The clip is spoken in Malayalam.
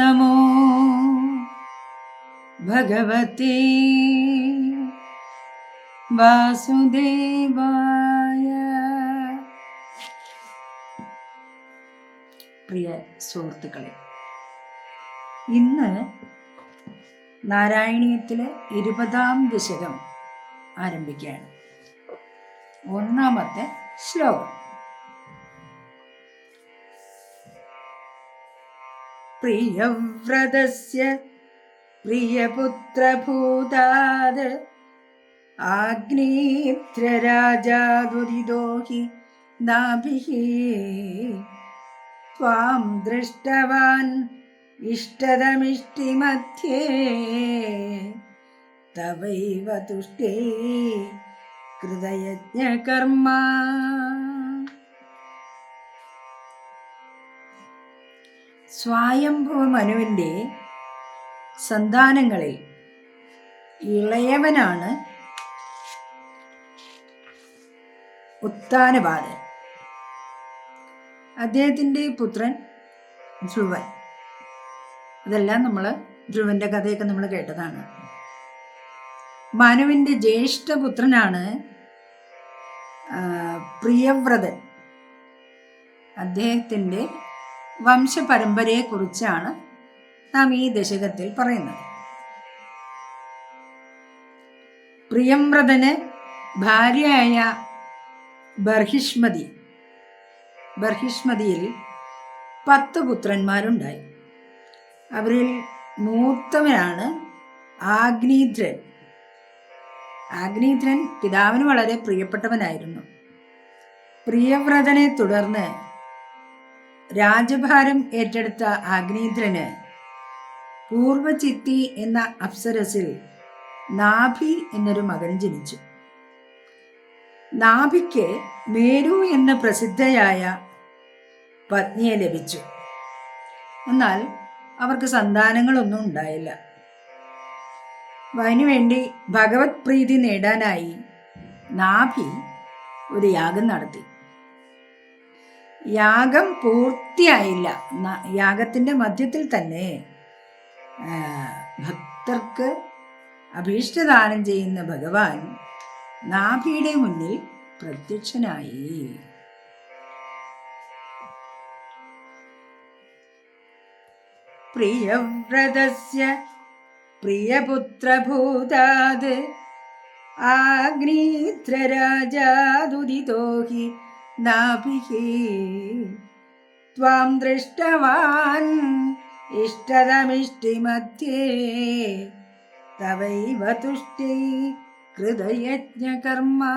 നമോ ഭഗവതേ വാസുദേവായ പ്രിയ സുഹൃത്തുക്കളെ ഇന്ന് നാരായണീയത്തിലെ ഇരുപതാം ദശകം ആരംഭിക്കുകയാണ്. ഒന്നാമത്തെ ശ്ലോകം. प्रियव्रतस्य प्रियपुत्रभूताद् आग्नेत्रराजादुदिदो हि नाभिः त्वां दृष्टवान् इष्टदमिष्टिमध्ये तवैव तुष्टे कृतयज्ञकर्मा സ്വായംഭവ മനുവിന്റെ സന്താനങ്ങളിൽ ഇളയവനാണ് ഉത്താനപാതൻ അദ്ദേഹത്തിന്റെ പുത്രൻ ധ്രുവൻ. അതെല്ലാം നമ്മൾ ധ്രുവന്റെ കഥയൊക്കെ നമ്മൾ കേട്ടതാണ്. മനുവിന്റെ ജ്യേഷ്ഠപുത്രനാണ് പ്രിയവ്രതൻ. അദ്ദേഹത്തിന്റെ വംശപരമ്പരയെക്കുറിച്ചാണ് നാം ഈ ദശകത്തിൽ പറയുന്നത്. പ്രിയംവ്രതന് ഭാര്യയായ ബർഹിഷ്മതി ബർഹിഷ്മതിയിൽ പത്ത് പുത്രന്മാരുണ്ടായി. അവരിൽ മൂത്തവനാണ് ആഗ്നീധ്രൻ. ആഗ്നീധ്രൻ പിതാവിന് വളരെ പ്രിയപ്പെട്ടവനായിരുന്നു. പ്രിയവ്രതനെ തുടർന്ന് രാജഭാരം ഏറ്റെടുത്ത അഗ്നീന്ദ്രന് പൂർവചിത്തി എന്ന അപ്സരസിൽ നാഭി എന്നൊരു മകൻ ജനിച്ചു. നാഭിക്ക് മേരു എന്ന പ്രസിദ്ധയായ പത്നിയെ ലഭിച്ചു. എന്നാൽ അവർക്ക് സന്താനങ്ങളൊന്നും ഉണ്ടായില്ല. അതിനുവേണ്ടി ഭഗവത് പ്രീതി നേടാനായി നാഭി ഒരു യാഗം നടത്തി. യാഗം പൂർത്തിയായില്ല. യാഗത്തിന്റെ മധ്യത്തിൽ തന്നെ ഭക്തർക്ക് അഭീഷ്ടദാനം ചെയ്യുന്ന ഭഗവാൻ നാഭിയുടെ മുന്നിൽ പ്രത്യക്ഷനായി. പ്രിയവ്രതസ്യ പ്രിയപുത്രഭൂതാത് ആഗ്നീത്രരാജാദുരിതോ ഹി नाभिः त्वां दृष्टवान् इष्टदमिष्टिमध्ये तवैव तुष्टि कृतयज्ञकर्मा